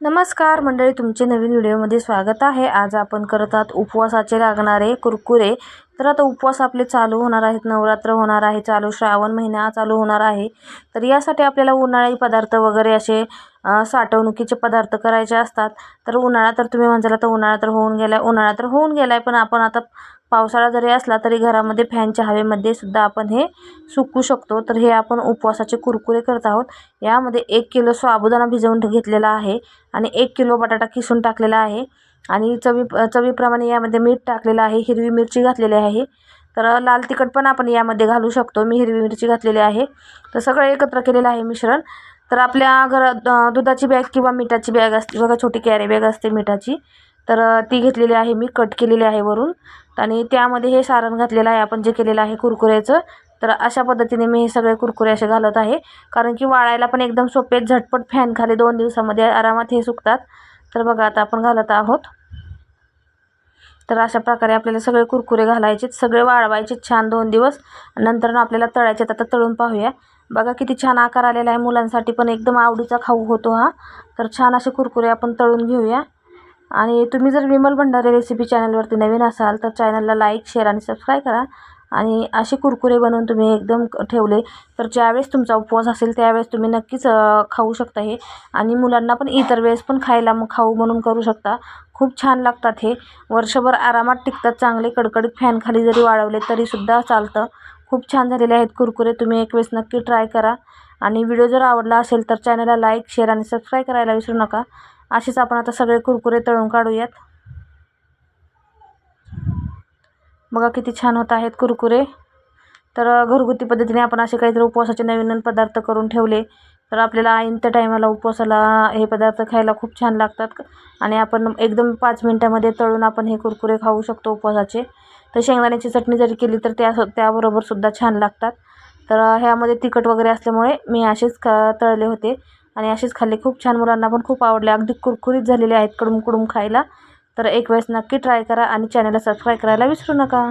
नमस्कार मंडळी. तुमचे नवीन व्हिडिओमध्ये स्वागत आहे. आज आपण करत आहात उपवासाचे लागणारे कुरकुरे. तर आता उपवास आपले चालू होणार आहेत. नवरात्र होणार आहे चालू. श्रावण महिना चालू होणार आहे. तर यासाठी आपल्याला उन्हाळी पदार्थ वगैरे असे साठवणुकीचे पदार्थ करायचे असतात. तर उन्हाळा तर तुम्ही म्हणसाल तर उन्हाळा तर होऊन गेला उन्हाळा तर होऊन गेला आहे पण आपण आता पावसाळा जरी असला तरी घरामध्ये फॅनच्या हवेमध्ये सुद्धा आपण हे सुकू शकतो. तर हे आपण उपवासाचे कुरकुरे करत आहोत. यामध्ये एक किलो साबुदाणा भिजवून घेतलेला आहे आणि एक किलो बटाटा किसून टाकलेला आहे. आणि चवी चवीप्रमाणे यामध्ये मीठ टाकलेलं आहे. हिरवी मिरची घातलेली आहे. तर लाल तिखट पण आपण यामध्ये घालू शकतो. मी हिरवी मिरची घातलेली आहे. तर सगळं एकत्र केलेलं आहे मिश्रण. तर आपल्या घरात दुधाची बॅग किंवा मिठाची बॅग असते. बघा छोटी कॅरी बॅग असते मिठाची. तर ती घेतलेली आहे मी कट केलेली आहे वरून. आणि त्यामध्ये हे सारण घातलेलं आहे आपण जे केलेलं आहे कुरकुऱ्याचं. तर अशा पद्धतीने मी हे सगळे कुरकुरे असे घालत आहे. कारण की वाळायला पण एकदम सोपे झटपट फॅन खाली दोन दिवसामध्ये आरामात हे सुकतात. तर बघा आता आपण घालत आहोत. तर अशा प्रकारे आपल्याला सगळे कुरकुरे घालायचे सगळे वाळवायचे छान दोन दिवस. नंतर आपल्याला तळायचे आता तळून पाहूया. बघा किती छान आकार आलेला आहे मुलांसाठी पण. एकदम आवडीचा खाऊ होतो हा. तर छान असे कुरकुरे आपण तळून घेऊया. आणि तुम्ही जर विमल भंडारे रेसिपी चॅनलवरती नवीन असाल तर चॅनलला लाईक शेअर आणि सबस्क्राईब करा. आणि असे कुरकुरे बनवून तुम्ही एकदम ठेवले तर ज्यावेळेस तुमचा उपवास असेल त्यावेळेस तुम्ही नक्कीच खाऊ शकता हे. आणि मुलांना पण इतर वेळेस पण खायला मग खाऊ म्हणून करू शकता. खूप छान लागतात हे. वर्षभर आरामात टिकतात चांगले कडकडीत फॅनखाली जरी वाळवले तरीसुद्धा चालतं. खूप छान झालेले आहेत कुरकुरे तुम्ही एक वेळेस नक्की ट्राय करा. आणि व्हिडिओ जर आवडला असेल तर चॅनलला लाईक शेअर आणि सबस्क्राईब करायला विसरू नका. असेच आपण आता सगळे कुरकुरे तळून काढूयात. बघा किती छान होत आहेत कुरकुरे. तर घरगुती पद्धतीने आपण असे काहीतरी उपवासाचे नवीन नवीन पदार्थ करून ठेवले. तर आपल्याला ऐन त्या टायमाला उपवासाला हे पदार्थ खायला खूप छान लागतात. आणि आपण एकदम पाच मिनटामध्ये तळून आपण हे कुरकुरे खाऊ शकतो उपवासाचे. तर शेंगदाण्याची चटणी जरी केली तर त्या त्याबरोबरसुद्धा छान लागतात. तर ह्यामध्ये तिखट वगैरे असल्यामुळे मी असेच ख तळले होते. आणि असेच खाल्ले. खूप छान मुलांना पण खूप आवडले. अगदी कुरकुरीत झालेले आहेत कडूम कडूम खायला. तर एक वेळेस नक्की ट्राय करा आणि चॅनलला सबस्क्राईब करायला विसरू नका.